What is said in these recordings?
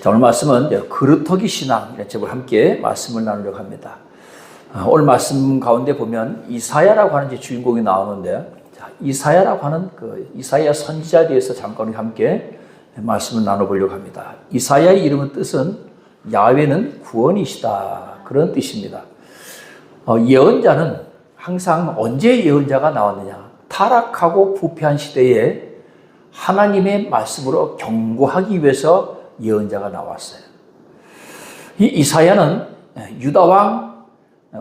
자, 오늘 말씀은 이제 그릇터기 신앙 이런 제목을 함께 말씀을 나누려고 합니다. 아, 오늘 말씀 가운데 보면 이사야라고 하는 주인공이 나오는데 자, 이사야라고 하는 그 이사야 선지자에 대해서 잠깐 함께 말씀을 나눠보려고 합니다. 이사야의 이름은 뜻은 야훼는 구원이시다 그런 뜻입니다. 어, 예언자는 항상 언제 예언자가 나왔느냐? 타락하고 부패한 시대에 하나님의 말씀으로 경고하기 위해서 예언자가 나왔어요. 이 이사야는 유다 왕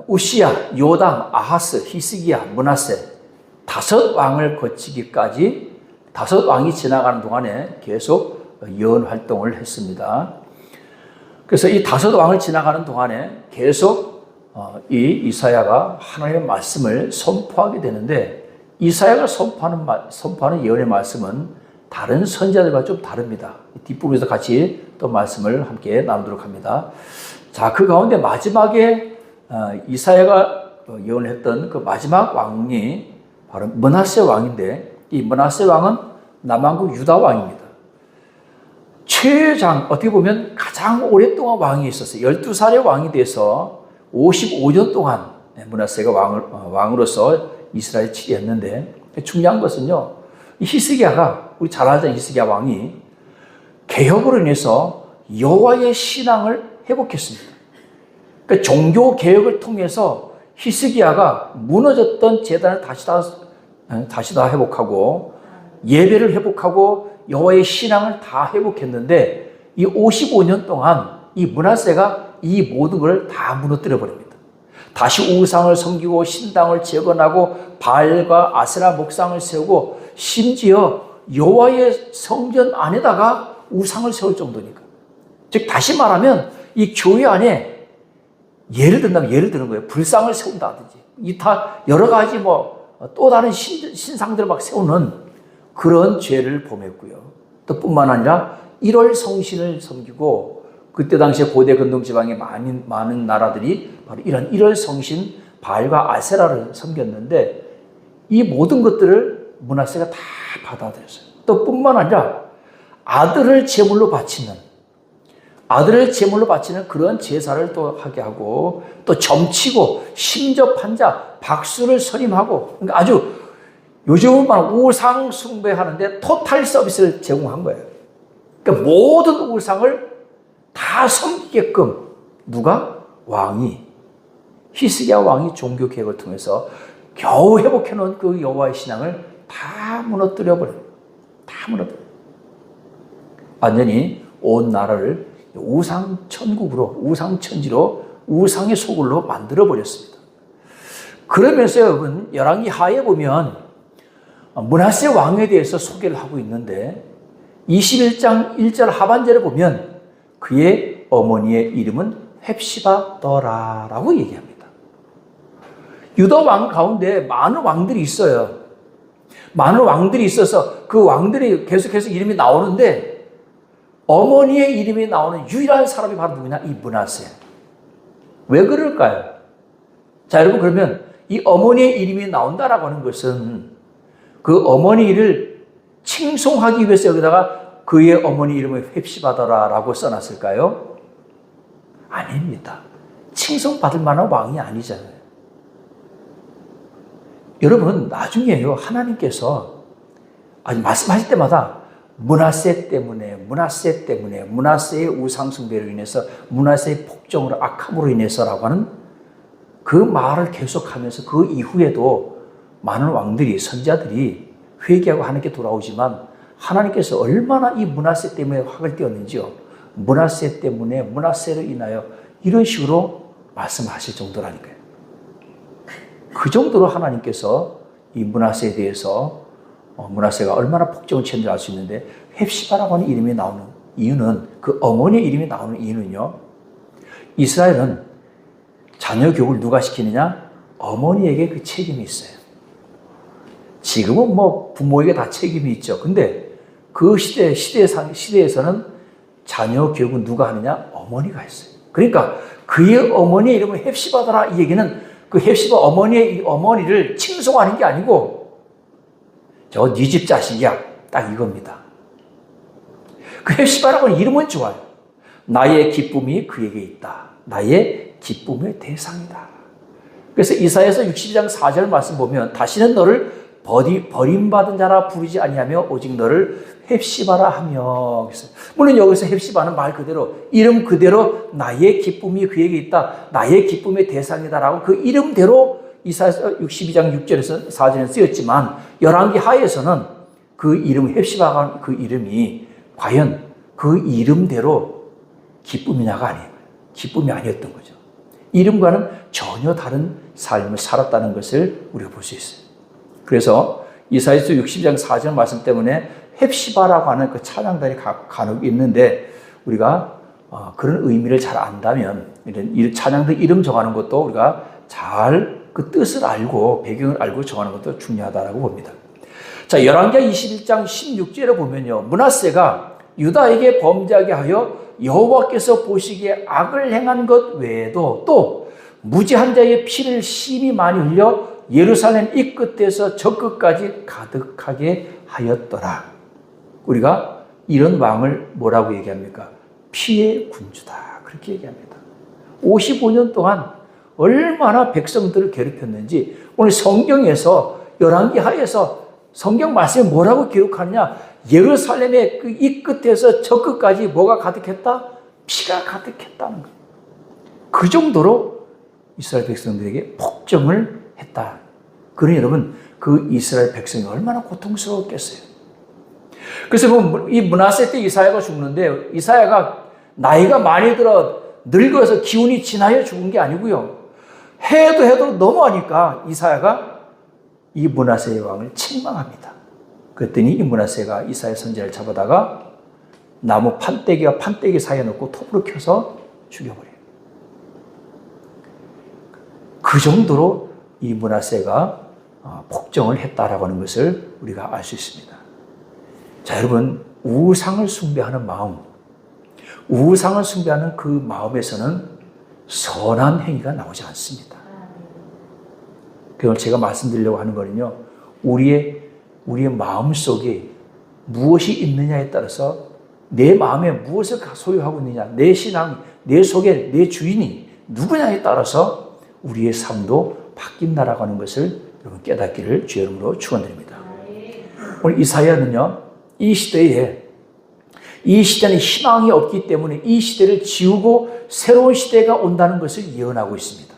우시야, 요담, 아하스, 히스기야, 문하세 다섯 왕을 거치기까지 다섯 왕이 지나가는 동안에 계속 예언 활동을 했습니다. 그래서 이 다섯 왕을 지나가는 동안에 계속 어, 이 이사야가 하나님의 말씀을 선포하게 되는데 이사야가 선포하는 말, 선포하는 예언의 말씀은 다른 선지자들과 좀 다릅니다. 뒷부분에서 같이 또 말씀을 함께 나누도록 합니다. 자, 그 가운데 마지막에 어, 이사야가 예언했던 그 마지막 왕이 바로 문하세 왕인데 이 문하세 왕은 남왕국 유다 왕입니다. 최장 어떻게 보면 가장 오랫동안 왕이 있었어요. 12살의 왕이 돼서 55년 동안 문하세가 왕을, 어, 왕으로서 이스라엘 치리했는데 중요한 것은요. 히스기야가 우리 잘 알던 히스기야 왕이 개혁으로 인해서 여호와의 신앙을 회복했습니다. 그러니까 종교 개혁을 통해서 히스기야가 무너졌던 재단을 다시 다 다시 다 회복하고 예배를 회복하고 여호와의 신앙을 다 회복했는데 이 55년 동안 이 문하세가 이 모든 걸 다 무너뜨려 버립니다. 다시 우상을 섬기고 신당을 재건하고 바알과 아세라 목상을 세우고 심지어 여호와의 성전 안에다가 우상을 세울 정도니까. 즉 다시 말하면 이 교회 안에 예를 든다면 예를 드는 거예요. 불상을 세운다든지 이타 여러 가지 뭐 또 다른 신, 신상들을 막 세우는 그런 죄를 범했고요. 또 뿐만 아니라 1월 성신을 섬기고 그때 당시에 고대 근동 지방의 많은 많은 나라들이 바로 이런 1월 성신 바알과 아세라를 섬겼는데 이 모든 것들을 문하세가 다 받아들였어요. 또 뿐만 아니라 아들을 제물로 바치는 아들을 제물로 바치는 그런 제사를 또 하게 하고 또 점치고 심접한 자 박수를 선임하고 그러니까 아주 요즘은 막 우상 숭배하는데 토탈 서비스를 제공한 거예요. 그러니까 모든 우상을 다 섬기게끔 누가 왕이 히스기야 왕이 종교 개혁을 통해서 겨우 회복해 놓은 그 여호와의 신앙을 다 무너뜨려 버려요. 다 무너뜨려. 완전히 온 나라를 우상 천국으로 우상 천지로 우상의 소굴로 만들어 버렸습니다. 그러면서 여러분 열왕기 하에 보면 문하세 왕에 대해서 소개를 하고 있는데 21장 1절 하반절에 보면 그의 어머니의 이름은 헵시바더라라고 얘기합니다. 유다 왕 가운데 많은 왕들이 있어요. 많은 왕들이 있어서 그 왕들이 계속해서 이름이 나오는데 어머니의 이름이 나오는 유일한 사람이 바로 누구냐? 이 문하세. 왜 그럴까요? 자, 여러분 그러면 이 어머니의 이름이 나온다라고 하는 것은 그 어머니를 칭송하기 위해서 여기다가 그의 어머니 이름을 획시받아라라고 써놨을까요? 아닙니다. 칭송받을 만한 왕이 아니잖아요. 여러분, 나중에요, 하나님께서 아니, 말씀하실 때마다 문하세 때문에, 문하세 때문에, 문하세의 우상숭배로 인해서, 문하세의 폭정으로, 악함으로 인해서라고 하는 그 말을 계속하면서 그 이후에도 많은 왕들이, 선자들이 회개하고 하나님께 돌아오지만 하나님께서 얼마나 이 문하세 때문에 확을 띄었는지요. 문하세 때문에, 문하세로 인하여 이런 식으로 말씀하실 정도라니까요. 그 정도로 하나님께서 이 문하세에 대해서 어, 문하세가 얼마나 폭정을 치는지 알 수 있는데 헵시바라고 하는 이름이 나오는 이유는 그 어머니의 이름이 나오는 이유는요. 이스라엘은 자녀 교육을 누가 시키느냐? 어머니에게 그 책임이 있어요. 지금은 뭐 부모에게 다 책임이 있죠. 근데 그 시대, 시대, 시대에서는 자녀 교육은 누가 하느냐? 어머니가 했어요. 그러니까 그의 어머니의 이름을 헵시바더라 이 얘기는 그 헵시바 어머니의 어머니를 칭송하는 게 아니고 저 네 집 자식이야. 딱 이겁니다. 그 헵시바라고 이름은 좋아요. 나의 기쁨이 그에게 있다. 나의 기쁨의 대상이다. 그래서 이사야서 62장 4절 말씀 보면 다시는 너를 버리, 버림받은 자라 부르지 아니하며 오직 너를 헵시바라 하며 물론 여기서 헵시바는 말 그대로 이름 그대로 나의 기쁨이 그에게 있다. 나의 기쁨의 대상이다라고 그 이름대로 이사야서 62장 6절에서 4절에 쓰였지만 열왕기 하에서는 그 이름 헵시바가 그 이름이 과연 그 이름대로 기쁨이냐가 아니에요. 기쁨이 아니었던 거죠. 이름과는 전혀 다른 삶을 살았다는 것을 우리가 볼 수 있어요. 그래서 이사야서 60장 4절 말씀 때문에 헵시바라고 하는 그 찬양단이 간혹 있는데 우리가 어, 그런 의미를 잘 안다면 이런 찬양들 이름 정하는 것도 우리가 잘 그 뜻을 알고 배경을 알고 정하는 것도 중요하다고 봅니다. 자, 열왕기하 21장 16절에 보면요. 문하세가 유다에게 범죄하게 하여 여호와께서 보시기에 악을 행한 것 외에도 또 무지한 자의 피를 심히 많이 흘려 예루살렘 이 끝에서 저 끝까지 가득하게 하였더라. 우리가 이런 왕을 뭐라고 얘기합니까? 피의 군주다. 그렇게 얘기합니다. 55년 동안 얼마나 백성들을 괴롭혔는지 오늘 성경에서 열왕기 하에서 성경 말씀에 뭐라고 기록하느냐? 예루살렘의 그 이 끝에서 저 끝까지 뭐가 가득했다? 피가 가득했다는 것. 그 정도로 이스라엘 백성들에게 폭정을 했다. 그러니 여러분, 그 이스라엘 백성이 얼마나 고통스러웠겠어요. 그래서 이 문하세 때 이사야가 죽는데 이사야가 나이가 많이 들어 늙어서 기운이 지나여 죽은 게 아니고요. 해도 해도 너무하니까 이사야가 이 문하세의 왕을 책망합니다. 그랬더니 이 문하세가 이사야 선지자를 잡아다가 나무 판때기와 판때기 사이에 넣고 톱으로 켜서 죽여버려요. 그 정도로 이 문하세가 어, 폭정을 했다라고 하는 것을 우리가 알 수 있습니다. 자, 여러분, 우상을 숭배하는 마음, 우상을 숭배하는 그 마음에서는 선한 행위가 나오지 않습니다. 그걸 제가 말씀드리려고 하는 거는요, 우리의, 우리의 마음 속에 무엇이 있느냐에 따라서 내 마음에 무엇을 소유하고 있느냐, 내 신앙, 내 속에 내 주인이 누구냐에 따라서 우리의 삶도 바뀐다라고 하는 것을 여러분 깨닫기를 주의 이름으로 축원드립니다. 오늘 이사야는요, 이 시대에 이 시대는 희망이 없기 때문에 이 시대를 지우고 새로운 시대가 온다는 것을 예언하고 있습니다.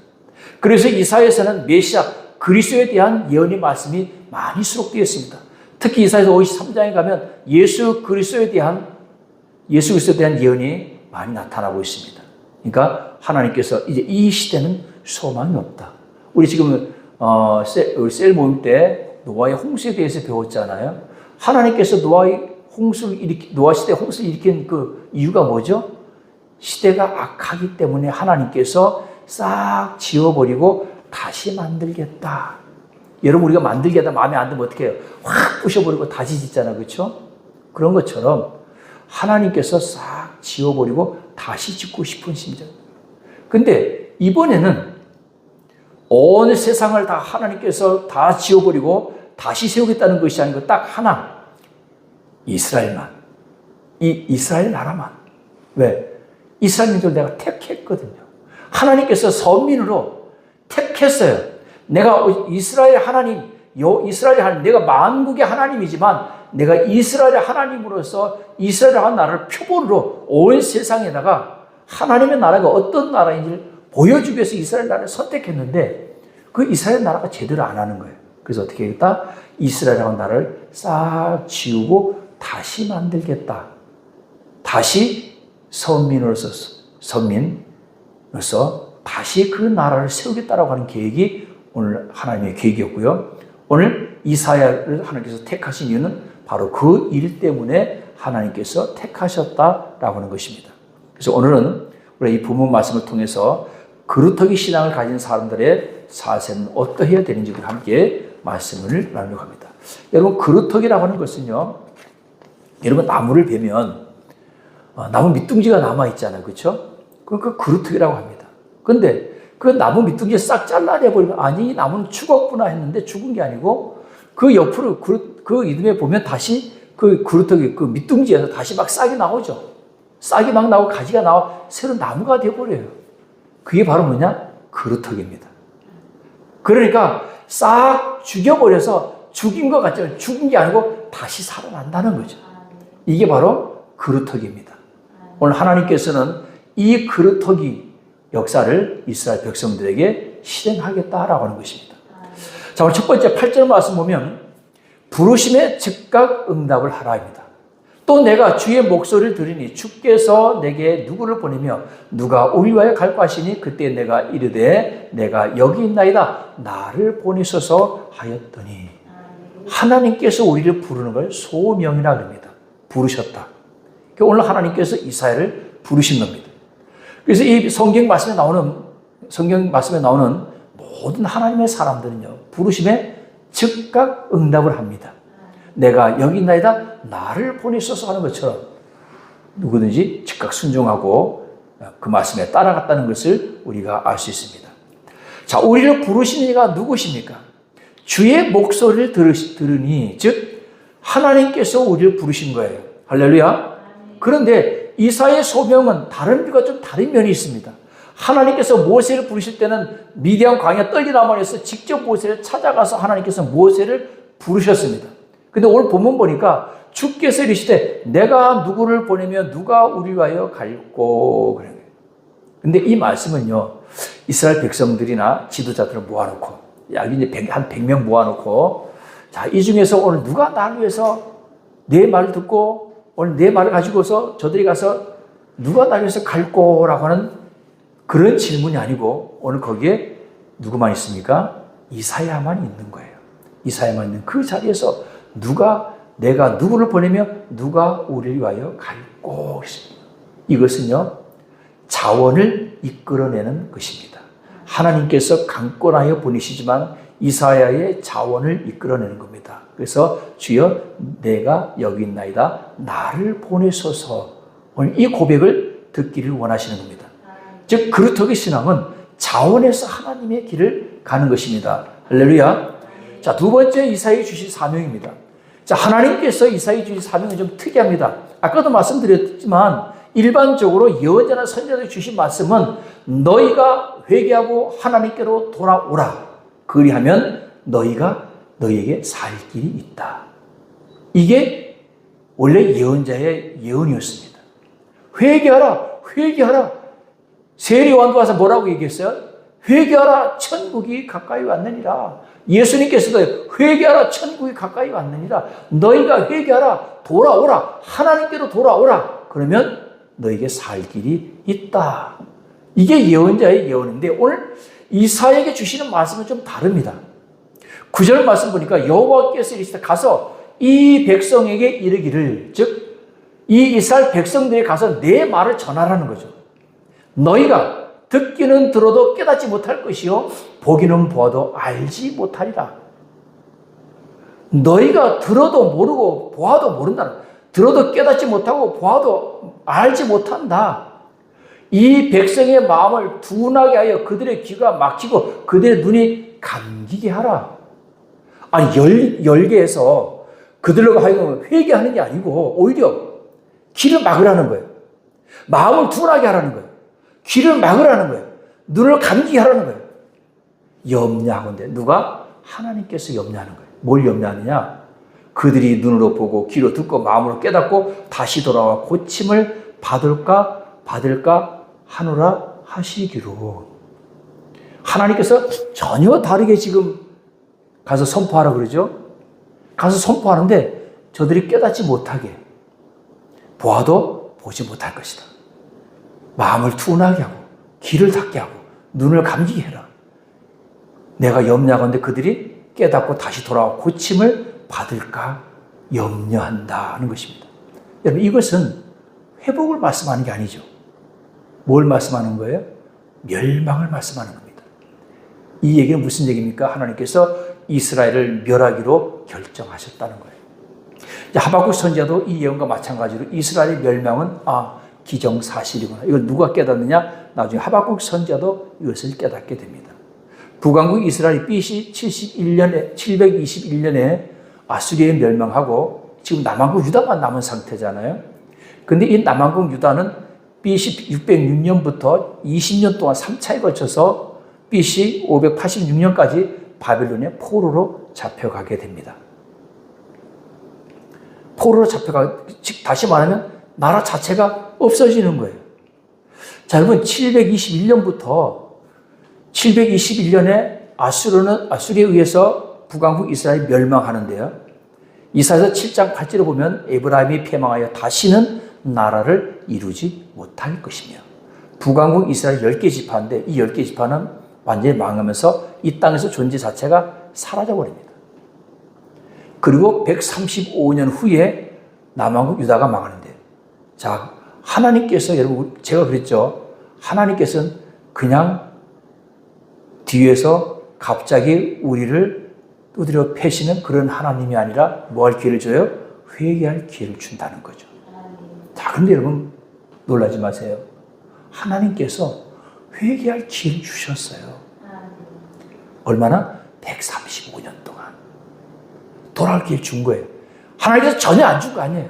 그래서 이사야에서는 메시아 그리스도에 대한 예언의 말씀이 많이 수록되어 있습니다. 특히 이사야서 53장에 가면 예수 그리스도에 대한 예수 그리스도에 대한 예언이 많이 나타나고 있습니다. 그러니까 하나님께서 이제 이 시대는 소망이 없다. 우리 지금 어, 셀, 셀 모임 때 노아의 홍수에 대해서 배웠잖아요. 하나님께서 노아의 홍수를 일으키, 노아 시대 홍수를 일으킨 그 이유가 뭐죠? 시대가 악하기 때문에 하나님께서 싹 지워버리고 다시 만들겠다. 여러분 우리가 만들겠다 마음에 안 들면 어떻게 해요? 확 부셔버리고 다시 짓잖아, 그렇죠? 그런 것처럼 하나님께서 싹 지워버리고 다시 짓고 싶은 심정. 근데 이번에는 온 세상을 다 하나님께서 다 지워버리고 다시 세우겠다는 것이 아니고 딱 하나. 이스라엘만. 이 이스라엘 나라만. 왜? 이스라엘 민족을 내가 택했거든요. 하나님께서 선민으로 택했어요. 내가 이스라엘 하나님, 요 이스라엘 하나님, 내가 만국의 하나님이지만 내가 이스라엘 하나님으로서 이스라엘 한 나라를 표본으로 온 세상에다가 하나님의 나라가 어떤 나라인지를 보여주기 위해서 이스라엘 나라를 선택했는데 그 이스라엘 나라가 제대로 안 하는 거예요. 그래서 어떻게 하겠다? 이스라엘이라는 나라를 싹 지우고 다시 만들겠다. 다시 선민으로서, 선민으로서 다시 그 나라를 세우겠다라고 하는 계획이 오늘 하나님의 계획이었고요. 오늘 이사야를 하나님께서 택하신 이유는 바로 그 일 때문에 하나님께서 택하셨다라고 하는 것입니다. 그래서 오늘은 우리 이 부모 말씀을 통해서 그루터기 신앙을 가진 사람들의 사세는 어떠해야 되는지를 함께 말씀을 나누려고 합니다. 여러분, 그루터기라고 하는 것은요, 여러분, 나무를 베면, 어, 나무 밑둥지가 남아 있잖아요. 그쵸? 그러니까 그루터기라고 합니다. 근데 그 나무 밑둥지 싹 잘라내 버리면, 아니, 이 나무는 죽었구나 했는데 죽은 게 아니고, 그 옆으로, 그, 그 이듬해 보면 다시 그 그루터기, 그 밑둥지에서 다시 막 싹이 나오죠. 싹이 막 나고 가지가 나와 새로 나무가 되어버려요. 그게 바로 뭐냐? 그루터기입니다. 그러니까 싹 죽여버려서 죽인 것 같지만 죽인 게 아니고 다시 살아난다는 거죠. 이게 바로 그루터기입니다. 오늘 하나님께서는 이 그루터기 역사를 이스라엘 백성들에게 실행하겠다라고 하는 것입니다. 자, 오늘 첫 번째 8절 말씀 보면 부르심에 즉각 응답을 하라입니다. 또 내가 주의 목소리를 들으니 주께서 내게 누구를 보내며 누가 우리와의 갈고 하시니 그때 내가 이르되 내가 여기 있나이다 나를 보내소서 하였더니 하나님께서 우리를 부르는 걸 소명이라 그럽니다. 부르셨다. 그러니까 오늘 하나님께서 이사야를 부르신 겁니다. 그래서 이 성경 말씀에 나오는 성경 말씀에 나오는 모든 하나님의 사람들은요 부르심에 즉각 응답을 합니다. 내가 여기 있나이다 나를 보내소서 하는 것처럼 누구든지 즉각 순종하고 그 말씀에 따라갔다는 것을 우리가 알 수 있습니다. 자, 우리를 부르신 이가 누구십니까? 주의 목소리를 들으니, 즉, 하나님께서 우리를 부르신 거예요. 할렐루야. 그런데 이사의 소명은 다른 비가 좀 다른 면이 있습니다. 하나님께서 모세를 부르실 때는 미디안 광야 떨기나무에서 직접 모세를 찾아가서 하나님께서 모세를 부르셨습니다. 근데 오늘 본문 보니까 주께서 이르시되 내가 누구를 보내면 누가 우리와여 갈고 그런 거예요. 이 말씀은요. 이스라엘 백성들이나 지도자들을 모아놓고 약 이제 100, 한 100명 모아놓고 자, 이 중에서 오늘 누가 나를 위해서 내 말을 듣고 오늘 내 말을 가지고서 저들이 가서 누가 나를 위해서 갈고라고 하는 그런 질문이 아니고 오늘 거기에 누구만 있습니까? 이사야만 있는 거예요. 이사야만 있는 그 자리에서 누가 내가 누구를 보내며 누가 우리를 위하여 갈고 있습니다. 이것은요 자원을 이끌어내는 것입니다. 하나님께서 강권하여 보내시지만 이사야의 자원을 이끌어내는 겁니다. 그래서 주여 내가 여기 있나이다 나를 보내소서 오늘 이 고백을 듣기를 원하시는 겁니다. 즉 그루터기 신앙은 자원에서 하나님의 길을 가는 것입니다. 할렐루야. 자, 두 번째 이사에 주신 사명입니다. 자, 하나님께서 이사에 주신 사명은 좀 특이합니다. 아까도 말씀드렸지만 일반적으로 예언자나 선자들 주신 말씀은 너희가 회개하고 하나님께로 돌아오라. 그리하면 너희가 너희에게 살 길이 있다. 이게 원래 예언자의 예언이었습니다. 회개하라, 회개하라. 세리완도 와서 뭐라고 얘기했어요? 회개하라, 천국이 가까이 왔느니라. 예수님께서도 회개하라, 천국이 가까이 왔느니라. 너희가 회개하라, 돌아오라, 하나님께로 돌아오라. 그러면 너에게 살 길이 있다. 이게 예언자의 예언인데 오늘 이사에게 주시는 말씀은 좀 다릅니다. 구절 말씀 보니까 여호와께서 이르시되 가서 이 백성에게 이르기를 즉 이 이스라엘 백성들이 가서 내 말을 전하라는 거죠. 너희가 듣기는 들어도 깨닫지 못할 것이요 보기는 보아도 알지 못하리라. 너희가 들어도 모르고 보아도 모른다. 들어도 깨닫지 못하고 보아도 알지 못한다. 이 백성의 마음을 둔하게 하여 그들의 귀가 막히고 그들의 눈이 감기게 하라. 아니 열, 열게 해서 그들로 하여금 회개하는 게 아니고 오히려 귀를 막으라는 거예요. 마음을 둔하게 하라는 거예요. 귀를 막으라는 거예요. 눈을 감기게 하라는 거예요. 염려하건대 누가 하나님께서 염려하는 거예요. 뭘 염려하느냐? 그들이 눈으로 보고 귀로 듣고 마음으로 깨닫고 다시 돌아와 고침을 받을까 받을까 하노라 하시기로 하나님께서 전혀 다르게 지금 가서 선포하라 그러죠. 가서 선포하는데 저들이 깨닫지 못하게 보아도 보지 못할 것이다. 마음을 투운하게 하고 귀를 닫게 하고 눈을 감기게 해라. 내가 염려하건대 그들이 깨닫고 다시 돌아와 고침을 받을까 염려한다는 것입니다. 여러분 이것은 회복을 말씀하는 게 아니죠. 뭘 말씀하는 거예요? 멸망을 말씀하는 겁니다. 이 얘기는 무슨 얘기입니까? 하나님께서 이스라엘을 멸하기로 결정하셨다는 거예요. 하박국 선지자도 이 예언과 마찬가지로 이스라엘의 멸망은 아 기정사실이구나. 이걸 누가 깨닫느냐? 나중에 하박국 선지자도 이것을 깨닫게 됩니다. 북왕국 이스라엘이 BC 71년에 721년에 아수리에 멸망하고 지금 남왕국 유다만 남은 상태잖아요. 근데 이 남한국 유다는 BC 606년부터 20년 동안 3차에 걸쳐서 BC 586년까지 바빌론의 포로로 잡혀가게 됩니다. 포로로 잡혀가, 즉, 다시 말하면 나라 자체가 없어지는 거예요. 자, 여러분, 721년부터 721년에 아수르는, 아수리에 의해서 북왕국 이스라엘이 멸망하는데요. 이사에서 7장 8절에 보면 에브라임이 패망하여 다시는 나라를 이루지 못할 것이며 북왕국 이스라엘 10개 지파인데 이 10개 지파는 완전히 망하면서 이 땅에서 존재 자체가 사라져 버립니다. 그리고 135년 후에 남왕국 유다가 망하는데 자 하나님께서 여러분 제가 그랬죠 하나님께서는 그냥 뒤에서 갑자기 우리를 두드려 패시는 그런 하나님이 아니라 뭐 할 기회를 줘요? 회개할 기회를 준다는 거죠. 자, 근데 여러분 놀라지 마세요. 하나님께서 회개할 기회를 주셨어요. 얼마나? 135년 동안. 돌아올 기회를 준 거예요. 하나님께서 전혀 안 준 거 아니에요.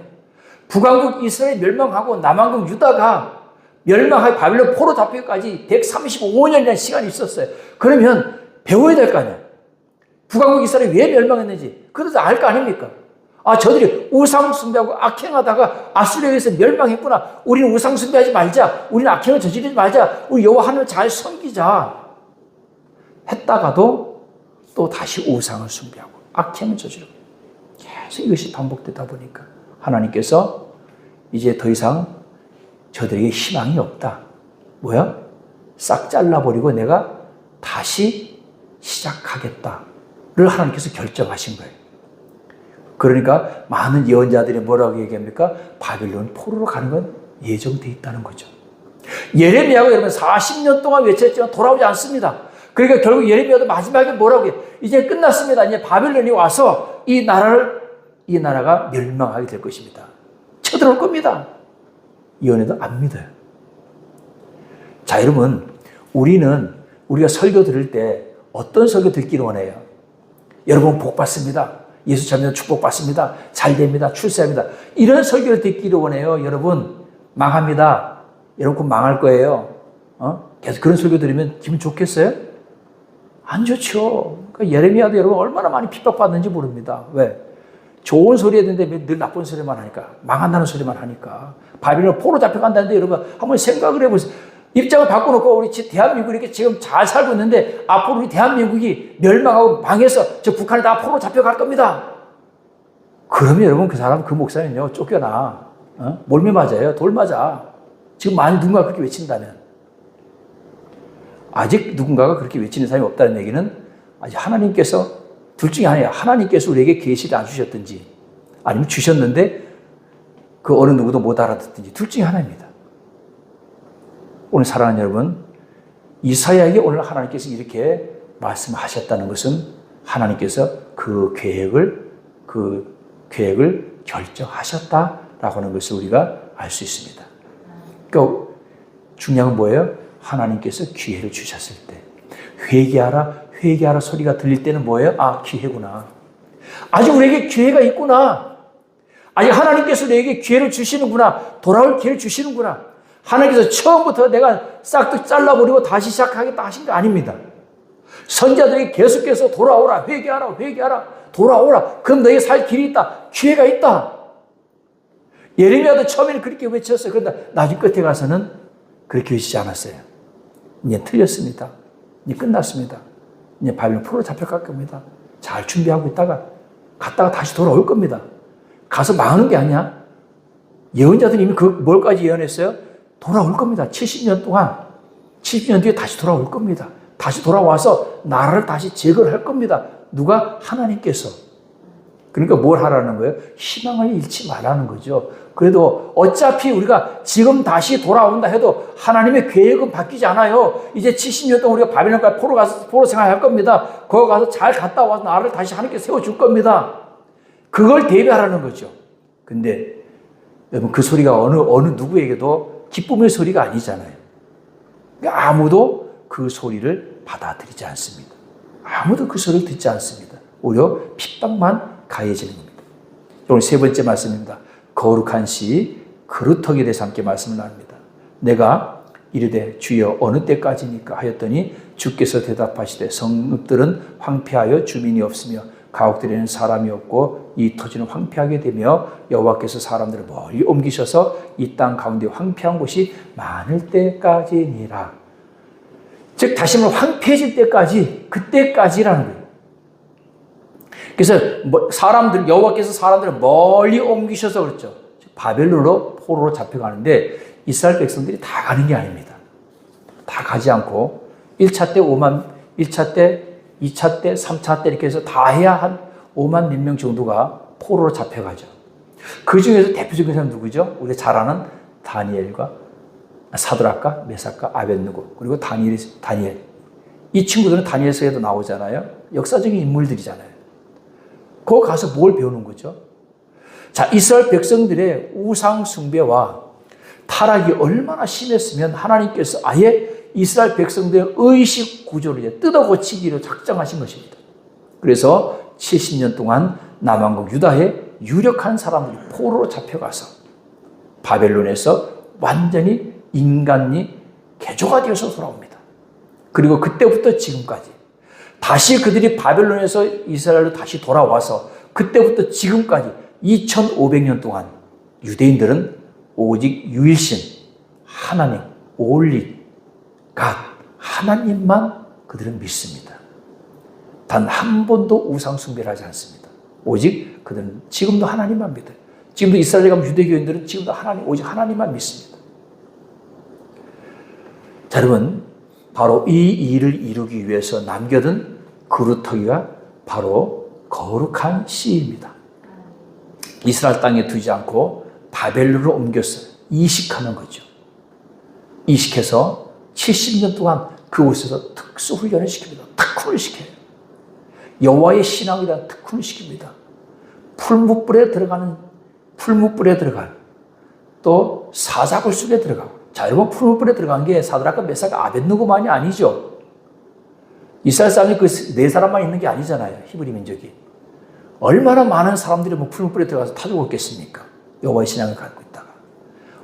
북왕국 이스라엘 멸망하고 남왕국 유다가 멸망하여 바빌론 포로 잡혀까지 135년이라는 시간이 있었어요. 그러면 배워야 될 거 아니에요. 북왕국 이스라엘이 왜 멸망했는지 그래서 알 거 아닙니까? 아 저들이 우상 숭배하고 악행하다가 아수르에 의해서 멸망했구나. 우리는 우상 숭배하지 말자. 우리는 악행을 저지르지 말자. 우리 여호와 하나님을 잘 섬기자. 했다가도 또 다시 우상을 숭배하고 악행을 저지르고 계속 이것이 반복되다 보니까 하나님께서 이제 더 이상 저들에게 희망이 없다. 뭐야? 싹 잘라버리고 내가 다시 시작하겠다를 하나님께서 결정하신 거예요. 그러니까 많은 예언자들이 뭐라고 얘기합니까? 바빌론 포로로 가는 건 예정돼 있다는 거죠. 예레미야가 여러분 40년 동안 외쳤지만 돌아오지 않습니다. 그러니까 결국 예레미야도 마지막에 뭐라고 해요? 이제 끝났습니다. 이제 바빌론이 와서 이 나라를 이 나라가 멸망하게 될 것입니다. 쳐들어올 겁니다. 예언에도 안 믿어요. 자, 여러분, 우리는 우리가 설교 들을 때 어떤 설교 듣기를 원해요? 여러분 복 받습니다. 예수 참여 축복 받습니다. 잘 됩니다. 출세합니다. 이런 설교를 듣기를 원해요. 여러분 망합니다. 여러분 망할 거예요. 어? 계속 그런 설교 들으면 기분 좋겠어요? 안 좋죠. 그러니까 예레미야도 여러분 얼마나 많이 핍박받는지 모릅니다. 왜? 좋은 소리 했는데 늘 나쁜 소리만 하니까 망한다는 소리만 하니까 바빌론 포로 잡혀간다는데 여러분 한번 생각을 해보세요. 입장을 바꿔놓고 우리 대한민국이 이렇게 지금 잘 살고 있는데 앞으로 우리 대한민국이 멸망하고 망해서 저 북한에 다 포로 잡혀갈 겁니다. 그러면 여러분 그 사람 그 목사는요 쫓겨나 어? 몰매 맞아요 돌 맞아 지금 만약 누군가 그렇게 외친다면 아직 누군가가 그렇게 외치는 사람이 없다는 얘기는 아직 하나님께서 둘 중에 하나야 하나님께서 우리에게 계시를 안 주셨든지 아니면 주셨는데 그 어느 누구도 못 알아듣든지 둘 중에 하나입니다. 오늘 사랑하는 여러분, 이사야에게 오늘 하나님께서 이렇게 말씀하셨다는 것은 하나님께서 그 계획을 그 계획을 결정하셨다라고 하는 것을 우리가 알 수 있습니다. 그러니까 중요한 건 뭐예요? 하나님께서 기회를 주셨을 때 회개하라 회개하라 소리가 들릴 때는 뭐예요? 아 기회구나. 아직 우리에게 기회가 있구나. 아직 하나님께서 내게 기회를 주시는구나. 돌아올 기회를 주시는구나. 하나님께서 처음부터 내가 싹둑 잘라버리고 다시 시작하겠다 하신 게 아닙니다. 선자들이 계속해서 돌아오라, 회개하라, 회개하라, 돌아오라. 그럼 너희 살 길이 있다. 기회가 있다. 예레미야도 처음에는 그렇게 외쳤어요. 그런데 나중 끝에 가서는 그렇게 외치지 않았어요. 이제 틀렸습니다. 이제 끝났습니다. 이제 바빌론 포로 잡혀갈 겁니다. 잘 준비하고 있다가 갔다가 다시 돌아올 겁니다. 가서 망하는 게 아니야. 예언자들이 이미 그 뭘까지 예언했어요? 돌아올 겁니다. 70년 동안. 70년 뒤에 다시 돌아올 겁니다. 다시 돌아와서 나라를 다시 제거를 할 겁니다. 누가? 하나님께서. 그러니까 뭘 하라는 거예요? 희망을 잃지 말라는 거죠. 그래도 어차피 우리가 지금 다시 돌아온다 해도 하나님의 계획은 바뀌지 않아요. 이제 70년 동안 우리가 바빌론까지 포로 가서 포로 생활할 겁니다. 거기 가서 잘 갔다 와서 나라를 다시 하나님께 세워줄 겁니다. 그걸 대비하라는 거죠. 근데 여러분 그 소리가 어느 어느 누구에게도 기쁨의 소리가 아니잖아요. 아무도 그 소리를 받아들이지 않습니다. 아무도 그 소리를 듣지 않습니다. 오히려 핍박만 가해지는 겁니다. 오늘 세 번째 말씀입니다. 거룩한 시 그루터기에 대해서 함께 말씀을 나눕니다. 내가 이르되 주여 어느 때까지니까 하였더니 주께서 대답하시되 성읍들은 황폐하여 주민이 없으며 가옥들에는 사람이 없고 이 토지는 황폐하게 되며 여호와께서 사람들을 멀리 옮기셔서 이 땅 가운데 황폐한 곳이 많을 때까지니라. 즉 다시 말해 황폐해질 때까지 그때까지라는 거예요. 그래서 뭐 사람들 여호와께서 사람들을 멀리 옮기셔서 그렇죠. 바벨론으로 포로로 잡혀가는데 이스라엘 백성들이 다 가는 게 아닙니다. 다 가지 않고 1차 때 5만, 1차 때, 2차 때, 3차 때 이렇게 해서 다 해야 한 5만 몇 명 정도가 포로로 잡혀가죠. 그 중에서 대표적인 사람 누구죠? 우리가 잘 아는 다니엘과 사드락과 메사카 아벤누고 그리고 다니엘 다니엘 이 친구들은 다니엘서에도 나오잖아요. 역사적인 인물들이잖아요. 거기 가서 뭘 배우는 거죠? 자, 이스라엘 백성들의 우상 숭배와 타락이 얼마나 심했으면 하나님께서 아예 이스라엘 백성들의 의식 구조를 뜯어 고치기로 작정하신 것입니다. 그래서 70년 동안 남왕국 유다의 유력한 사람들이 포로로 잡혀가서 바벨론에서 완전히 인간이 개조가 되어서 돌아옵니다. 그리고 그때부터 지금까지 다시 그들이 바벨론에서 이스라엘로 다시 돌아와서 그때부터 지금까지 2500년 동안 유대인들은 오직 유일신 하나님 올리 갓 하나님만 그들은 믿습니다. 단 한 번도 우상 숭배를 하지 않습니다. 오직 그들은 지금도 하나님만 믿어요. 지금도 이스라엘에 가면 유대교인들은 지금도 하나님 오직 하나님만 믿습니다. 자, 여러분 바로 이 일을 이루기 위해서 남겨둔 그루터기가 바로 거룩한 씨입니다. 이스라엘 땅에 두지 않고 바벨론으로 옮겼어요. 이식하는 거죠. 이식해서 70년 동안 그곳에서 특수 훈련을 시킵니다. 특훈을 시켜요. 여호와의 신앙에 대한 특훈을 시킵니다. 풀무불에 들어가는 풀무불에 들어갈 또 사자굴 속에 들어가고 자 여러분 풀무불에 들어간 게 사드락과 메사가 아벤누고만이 아니죠. 이스라엘 사람이 그 네 사람만 있는 게 아니잖아요. 히브리 민족이 얼마나 많은 사람들이 뭐 풀무불에 들어가서 타 죽었겠습니까? 여호와의 신앙을 갖고 있다가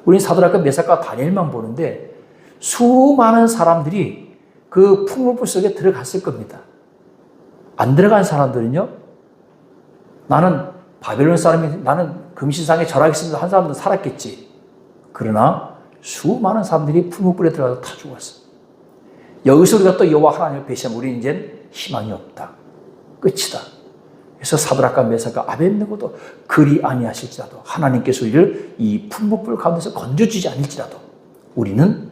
우리 사드락과 메사가 다니엘만 보는데 수많은 사람들이 그 풀무불 속에 들어갔을 겁니다. 안 들어간 사람들은요, 나는 바벨론 사람이, 나는 금신상에 절하겠습니다. 한 사람도 살았겠지. 그러나 수많은 사람들이 풀무불에 들어가서 다 죽었어. 여기서 우리가 또 여호와 하나님을 배신하면 우리 이제 희망이 없다. 끝이다. 그래서 사드락과 메사가 아벤느고도 그리 아니하실지라도 하나님께서 우리를 이 풀무불 가운데서 건져주지 않을지라도 우리는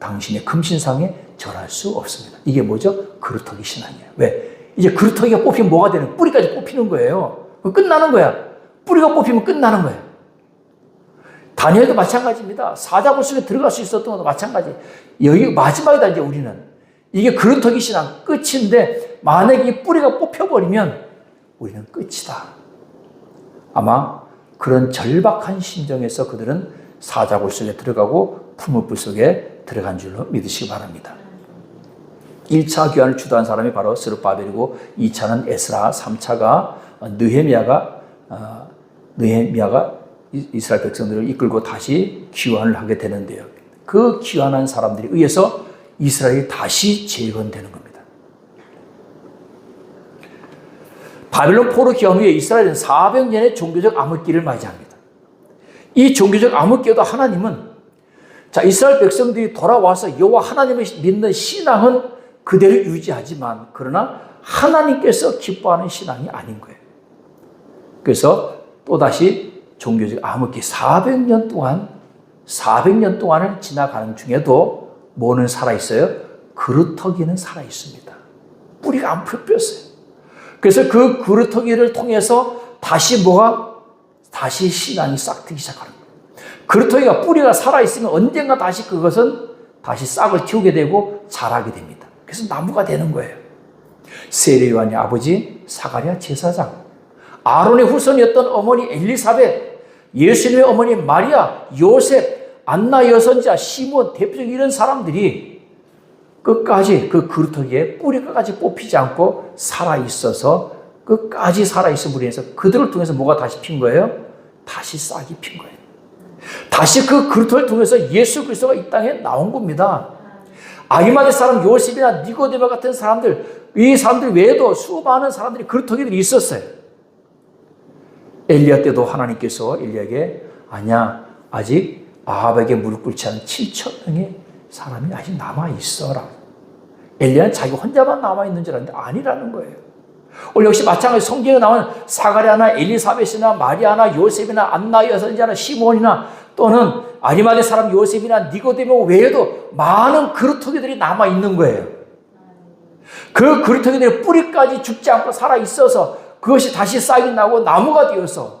당신의 금신상에 절할 수 없습니다. 이게 뭐죠? 그루터기 신앙이에요. 왜? 이제 그루터기가 뽑히면 뭐가 되는? 뿌리까지 뽑히는 거예요. 끝나는 거야. 뿌리가 뽑히면 끝나는 거예요. 다니엘도 마찬가지입니다. 사자굴 속에 들어갈 수 있었던 것도 마찬가지. 여기 마지막이다, 이제 우리는. 이게 그루터기 신앙 끝인데, 만약에 이 뿌리가 뽑혀버리면 우리는 끝이다. 아마 그런 절박한 심정에서 그들은 사자굴 속에 들어가고 풀무불 속에 들어간 줄로 믿으시기 바랍니다. 1차 교환을 주도한 사람이 바로 스룹바벨이고 2차는 에스라, 3차가 느헤미야가 어, 느헤미야가 이스라엘 백성들을 이끌고 다시 귀환을 하게 되는데요. 그 귀환한 사람들에 의해서 이스라엘이 다시 재건되는 겁니다. 바벨론 포로 귀환 후에 이스라엘은 400년의 종교적 암흑기를 맞이합니다. 이 종교적 암흑기에도 하나님은 자 이스라엘 백성들이 돌아와서 여호와 하나님을 믿는 신앙은 그대로 유지하지만 그러나 하나님께서 기뻐하는 신앙이 아닌 거예요. 그래서 또다시 종교적 암흑기 400년 동안 400년 동안을 지나가는 중에도 뭐는 살아 있어요? 그루터기는 살아 있습니다. 뿌리가 안 폈어요. 그래서 그 그루터기를 통해서 다시 뭐가 다시 신앙이 싹트기 시작하는 거예요. 그루터기가 뿌리가 살아 있으면 언젠가 다시 그것은 다시 싹을 틔우게 되고 자라게 됩니다. 그래서 나무가 되는 거예요. 세례요한의 아버지 사가랴 제사장, 아론의 후손이었던 어머니 엘리사벳, 예수님의 어머니 마리아, 요셉, 안나 여선자, 시몬, 대표적 이런 사람들이 끝까지 그 그루터기에 뿌리까지 뽑히지 않고 살아 있어서 끝까지 살아 있음으로 인해서 그들을 통해서 뭐가 다시 핀 거예요? 다시 싹이 핀 거예요. 다시 그 그루터기를 통해서 예수 그리스도가 이 땅에 나온 겁니다. 아기마대 사람 요셉이나 니고데모 같은 사람들, 이 사람들 외에도 수많은 사람들이 그루터기들이 있었어요. 엘리야 때도 하나님께서 엘리야에게 아니야 아직 아합에게 무릎 꿇지 않은 7천 명의 사람이 아직 남아 있어라. 엘리야는 자기 혼자만 남아 있는 줄 알았는데 아니라는 거예요. 오늘 역시 마찬가지 성경에 나온 사가랴나 엘리사벳이나 마리아나 요셉이나 안나 여선자나 시몬이나 또는 아리마대 사람 요셉이나 니고데모 외에도 많은 그루터기들이 남아 있는 거예요. 그 그루터기들의 뿌리까지 죽지 않고 살아 있어서 그것이 다시 싹이 나고 나무가 되어서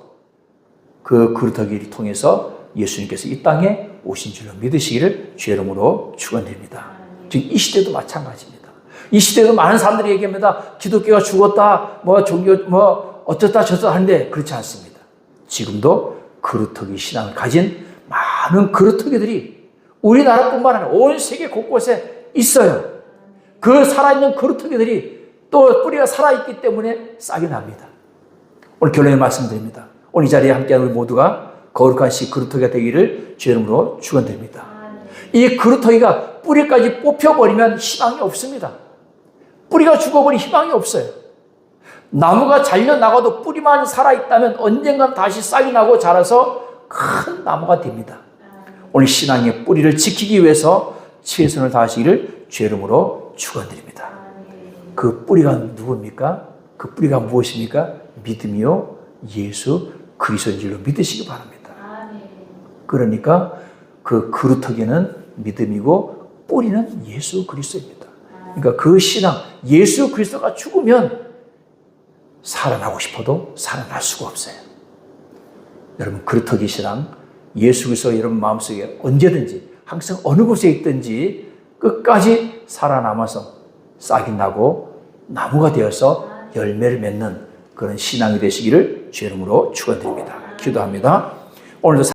그 그루터기를 통해서 예수님께서 이 땅에 오신 줄로 믿으시기를 죄름으로 축원됩니다. 지금 이 시대도 마찬가지입니다. 이 시대도 많은 사람들이 얘기합니다. 기독교가 죽었다, 뭐 종교 뭐 어쩌다 저쩌다 하는데 그렇지 않습니다. 지금도 그루터기 신앙을 가진 많은 그루터기들이 우리나라뿐만 아니라 온 세계 곳곳에 있어요. 그 살아있는 그루터기들이 또 뿌리가 살아있기 때문에 싹이 납니다. 오늘 결론을 말씀드립니다. 오늘 이 자리에 함께하는 우리 모두가 거룩한 씨 그루터기가 되기를 주이름으로 축원드립니다. 이 그루터기가 뿌리까지 뽑혀버리면 희망이 없습니다. 뿌리가 죽어버린 희망이 없어요. 나무가 잘려나가도 뿌리만 살아있다면 언젠간 다시 싹이 나고 자라서 큰 나무가 됩니다. 오늘 신앙의 뿌리를 지키기 위해서 최선을 다하시기를 죄름으로 축원드립니다. 그 뿌리가 누굽니까? 그 뿌리가 무엇입니까? 믿음이요 예수 그리스도인 줄로 믿으시기 바랍니다. 그러니까 그 그루터기는 믿음이고 뿌리는 예수 그리스도입니다. 그러니까 그 신앙 예수 그리스도가 죽으면 살아나고 싶어도 살아날 수가 없어요. 여러분 그루터기 신앙 예수 그리스도가 여러분 마음속에 언제든지 항상 어느 곳에 있든지 끝까지 살아남아서 싹이 나고 나무가 되어서 열매를 맺는 그런 신앙이 되시기를 주의 이름으로 축원드립니다. 기도합니다. 오늘도